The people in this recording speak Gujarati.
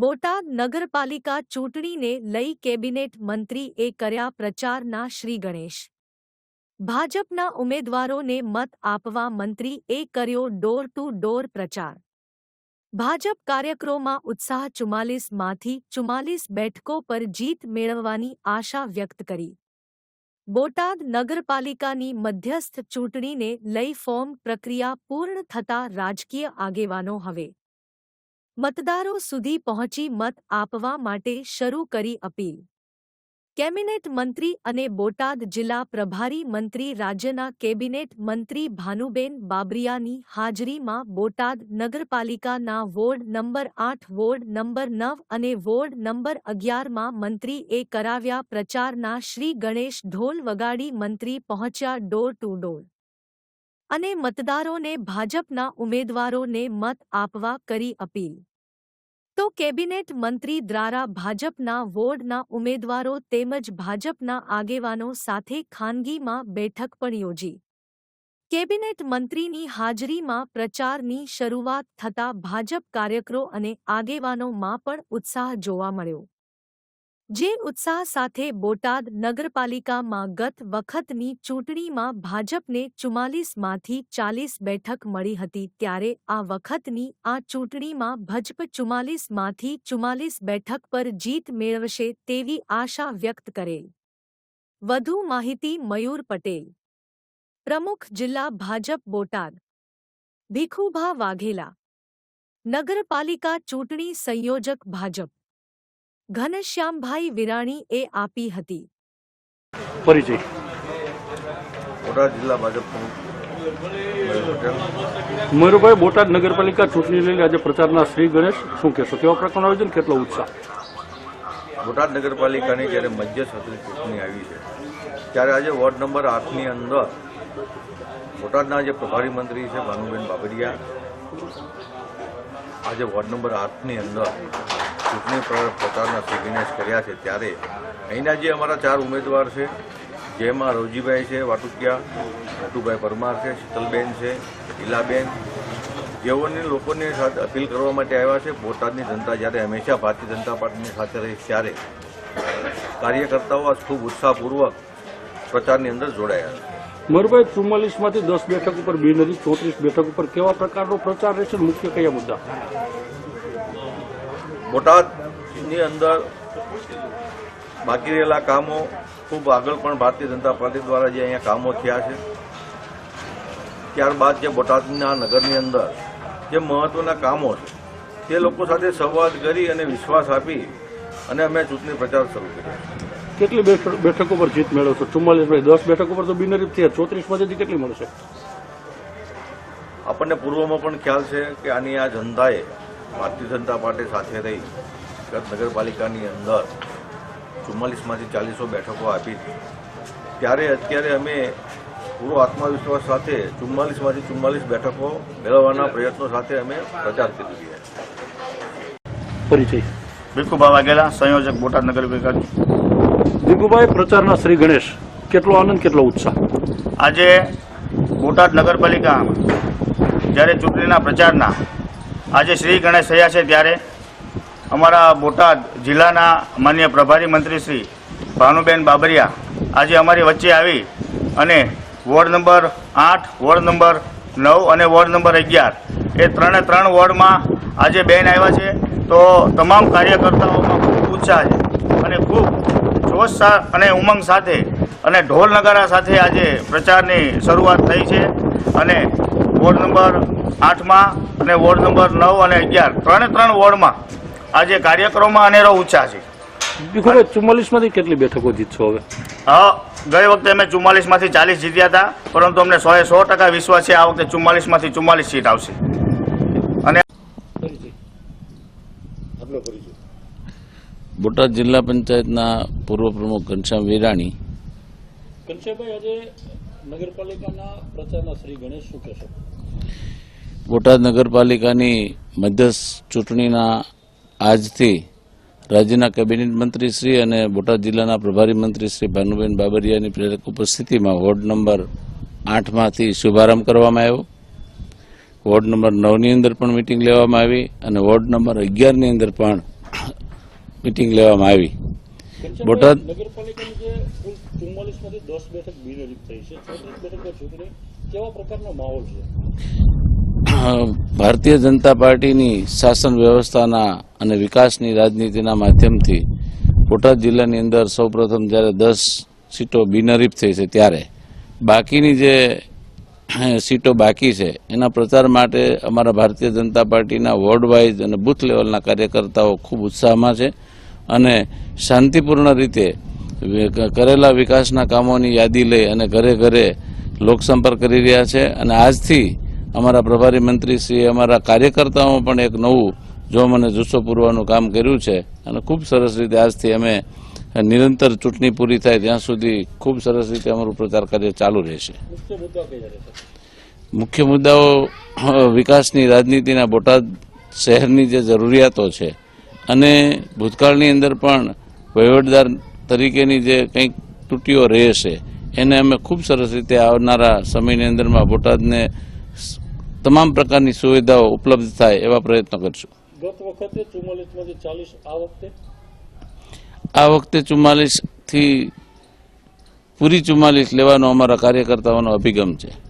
બોટાદ નગરપાલિકા ચૂંટણીને લઈ કેબિનેટ મંત્રીએ કર્યા પ્રચારના શ્રી ગણેશ. ભાજપના ઉમેદવારોને મત આપવા મંત્રીએ કર્યો ડોર ટુ ડોર પ્રચાર. ભાજપ કાર્યક્રમમાં ઉત્સાહ ચુમ્માલીસમાંથી ચુમ્માલીસ બેઠકો પર જીત મેળવવાની આશા વ્યક્ત કરી. બોટાદ નગરપાલિકાની મધ્યસ્થ ચૂંટણીને લઈ ફોર્મ પ્રક્રિયા પૂર્ણ થતા રાજકીય આગેવાનો હવે મતદારો સુધી પહોંચી મત આપવા માટે શરૂ કરી અપીલ. કેબિનેટ મંત્રી અને બોટાદ જિલ્લા પ્રભારી મંત્રી રાજ્યના કેબિનેટ મંત્રી ભાનુબેન બાબરિયાની હાજરીમાં બોટાદ નગરપાલિકાના વોર્ડ નંબર આઠ, વોર્ડ નંબર નવ અને વોર્ડ નંબર અગિયારમાં મંત્રીએ કરાવ્યા પ્રચારના શ્રી ગણેશ ઢોલ વગાડી મંત્રી પહોંચ્યા ડોર ટુ ડોર. અને મતદારોને ભાજપના ઉમેદવારોને મત આપવા કરી અપીલ. તો કેબિનેટ મંત્રી દ્વારા ભાજપના વોર્ડના ઉમેદવારો તેમજ ભાજપના આગેવાનો સાથે ખાનગીમાં બેઠક પણ યોજી. કેબિનેટ મંત્રીની હાજરીમાં પ્રચારની શરૂઆત થતાં ભાજપ કાર્યકરો અને આગેવાનોમાં પણ ઉત્સાહ જોવા મળ્યો. જે ઉત્સાહ સાથે બોટાદ નગરપાલિકામાં ગત વખતની ચૂંટણીમાં ભાજપને ચુમ્માલીસમાંથી ચાલીસ બેઠક મળી હતી, ત્યારે આ વખતની આ ચૂંટણીમાં ભાજપ ચુમ્માલીસમાંથી ચુમ્માલીસ બેઠક પર જીત મેળવશે તેવી આશા વ્યક્ત કરેલ. વધુ માહિતી મયુર પટેલ. પ્રમુખ જિલ્લા ભાજપ બોટાદ. ભીખુભા વાઘેલા. નગરપાલિકા ચૂંટણી સંયોજક ભાજપ. ઘનશ્યામભાઈ વિરાણીએ આપી હતી. પરિચય. બોટાદ જિલ્લા ભાજપ મયુરભાઈ બોટાદ નગરપાલિકા ચૂંટણી લઈને આજે પ્રચારના શ્રી ગણેશ. શું કહેશો? કેવા પ્રકારનું આયોજન? કેટલો ઉત્સાહ? બોટાદ નગરપાલિકાની જ્યારે મધ્યસ્થની ચૂંટણી આવી છે ત્યારે આજે વોર્ડ નંબર આઠની અંદર બોટાદના જે પ્રભારી મંત્રી છે ભાનુબેન બાબરિયા આજે વોર્ડ નંબર આઠની અંદર ચૂંટણી પ્ર- પ્રચારના શ્રી કર્યા છે ત્યારે અહીંના જે અમારા ચાર ઉમેદવાર છે, જેમાં રવજીભાઈ છે, વાટુકિયા નટુભાઈ પરમાર છે, શીતલબેન છે ઈલાબેન જેઓને લોકોની સાથે અપીલ કરવા માટે આવ્યા છે, બોટાદની જનતા જ્યારે હંમેશા ભારતીય જનતા પાર્ટીની સાથે રહી ત્યારે કાર્યકર્તાઓ આજ ખૂબ ઉત્સાહપૂર્વક પ્રચારની અંદર જોડાયા છે. મયુરભાઈ ચુમ્માલીસમાંથી દસ બેઠક ઉપર બે નથી ચોત્રીસ બેઠક ઉપર કેવા પ્રકારનો પ્રચાર રહેશે? મુખ્ય કયા મુદ્દા? બોટાદની અંદર બાકી રહેલા કામો ખૂબ આગળ પણ ભારતીય જનતા પાર્ટી દ્વારા જે અહીંયા કામો થયા છે. ત્યારબાદ જે બોટાદના નગરની અંદર જે મહત્વના કામો છે તે લોકો સાથે સંવાદ કરી અને વિશ્વાસ આપી અને અમે ચૂંટણી પ્રચાર શરૂ કર્યો. કેટલી બેઠ- બેઠકો પર જીત મેળવશો ચુમ્માલીસ ભાઈ દસ બેઠકો પર તો બિનહરીફ થયા. ચોત્રીસમાંથી કેટલી મળશે? આપણને પૂર્વમાં પણ ખ્યાલ છે કે આની આ જનતાએ ભારતીય જનતા પાર્ટી સાથે રહી ગત નગરપાલિકાની અંદર ચુમ્માલીસમાંથી ચાલીસો બેઠકો આપી હતી. ત્યારે અત્યારે અમે પૂરો આત્મવિશ્વાસ સાથે ચુમ્માલીસમાંથી ચુમ્માલીસ બેઠકો મેળવવાના પ્રયત્નો સાથે અમે પ્રચાર કરી રહ્યા પરિચય. ભીખુભા વાઘેલા સંયોજક બોટાદ નગરપાલિકા ભીખુભાઈ પ્રચારના શ્રી ગણેશ કેટલો આનંદ કેટલો ઉત્સાહ? આજે બોટાદ નગરપાલિકામાં જ્યારે ચૂંટણીના પ્રચારના આજે શ્રી ગણેશ થયા છે ત્યારે અમારા બોટાદ જિલ્લાના માન્ય પ્રભારી મંત્રી શ્રી ભાનુબેન બાબરિયા આજે અમારી વચ્ચે આવી અને વોર્ડ નંબર આઠ, વોર્ડ નંબર નવ અને વોર્ડ નંબર અગિયાર એ ત્રણે ત્રણ વોર્ડમાં આજે બેન આવ્યા છે. તો તમામ કાર્યકર્તાઓમાં ખૂબ ઉત્સાહ છે અને ખૂબ જોશ અને ઉમંગ સાથે અને ઢોલ નગારા સાથે આજે પ્રચારની શરૂઆત થઈ છે. અને વોર્ડ નંબર આઠમાં અને વોર્ડ નંબર નવ અને અગિયાર. ત્રણે ત્રણ વોર્ડમાં આજે કાર્યક્રમમાં અનેરો ઉત્સાહ છે. દીપુભાઈ ચુમ્માલીસમાંથી કેટલી બેઠકો જીતશો હવે? હા ગઈ વખતે અમે ચુમ્માલીસમાંથી ચાલીસ જીત્યા હતા પરંતુ અમને સોએ સો ટકા વિશ્વાસ છે આ વખતે ચુમ્માલીસમાંથી ચુમ્માલીસ સીટ આવશે. અને બોટાદ જિલ્લા પંચાયતના પૂર્વ પ્રમુખ ઘનશ્યામ વિરાણી. ઘનશ્યામભાઈ આજે નગરપાલિકાના પ્રચારના શ્રી ગણેશ શું કહેશો? બોટાદ નગરપાલિકાની મધ્યસ્થ ચૂંટણીના આજથી રાજ્યના કેબિનેટ મંત્રી શ્રી અને બોટાદ જિલ્લાના પ્રભારી મંત્રી શ્રી ભાનુબેન બાબરિયાની પ્રેરક ઉપસ્થિતિમાં વોર્ડ નંબર આઠમાંથી શુભારંભ કરવામાં આવ્યો. વોર્ડ નંબર નવની અંદર પણ મિટિંગ લેવામાં આવી અને વોર્ડ નંબર અગિયારની અંદર પણ મિટિંગ લેવામાં આવી. બોટાદ બેઠક થઈ છે. પ્રકારનો માહોલ છે? ભારતીય જનતા પાર્ટીની શાસન વ્યવસ્થાના અને વિકાસની રાજનીતિના માધ્યમથી બોટાદ જિલ્લાની અંદર સૌપ્રથમ જ્યારે દસ સીટો બિનહરીફ થઈ છે ત્યારે, બાકીની જે સીટો બાકી છે, એના પ્રચાર માટે અમારા ભારતીય જનતા પાર્ટીના વોર્ડ વાઇઝ અને બૂથ લેવલના કાર્યકર્તાઓ ખૂબ ઉત્સાહમાં છે અને શાંતિપૂર્ણ રીતે કરેલા વિકાસના કામોની યાદી લઈ અને ઘરે ઘરે લોકસંપર્ક કરી રહ્યા છે. અને આજથી અમારા પ્રભારી મંત્રી શ્રી, અમારા કાર્યકર્તાઓ પણ એક નવું જો મને જુસ્સો પૂરવાનું કામ કર્યું છે અને ખૂબ સરસ રીતે આજથી અમે નિરંતર ચૂંટણી પૂરી થાય ત્યાં સુધી ખૂબ સરસ રીતે અમારું પ્રચાર કાર્ય ચાલુ રહેશે. મુખ્ય મુદ્દાઓ વિકાસની રાજનીતિના બોટાદ શહેરની જે જરૂરિયાતો છે અને ભૂતકાળની અંદર પણ વહીવટદાર તરીકેની જે કંઈક તૂટીઓ રહેશે, એને અમે ખૂબ સરસ રીતે આવનારા સમયની અંદરમાં બોટાદને તમામ પ્રકારની સુવિધાઓ ઉપલબ્ધ થાય એવા પ્રયત્નો કરશું. ગત વખતે ચાલીસ આ વખતે? આ વખતે પૂરી ચુમ્માલીસ લેવાનો અમારા કાર્યકર્તાઓનો અભિગમ છે.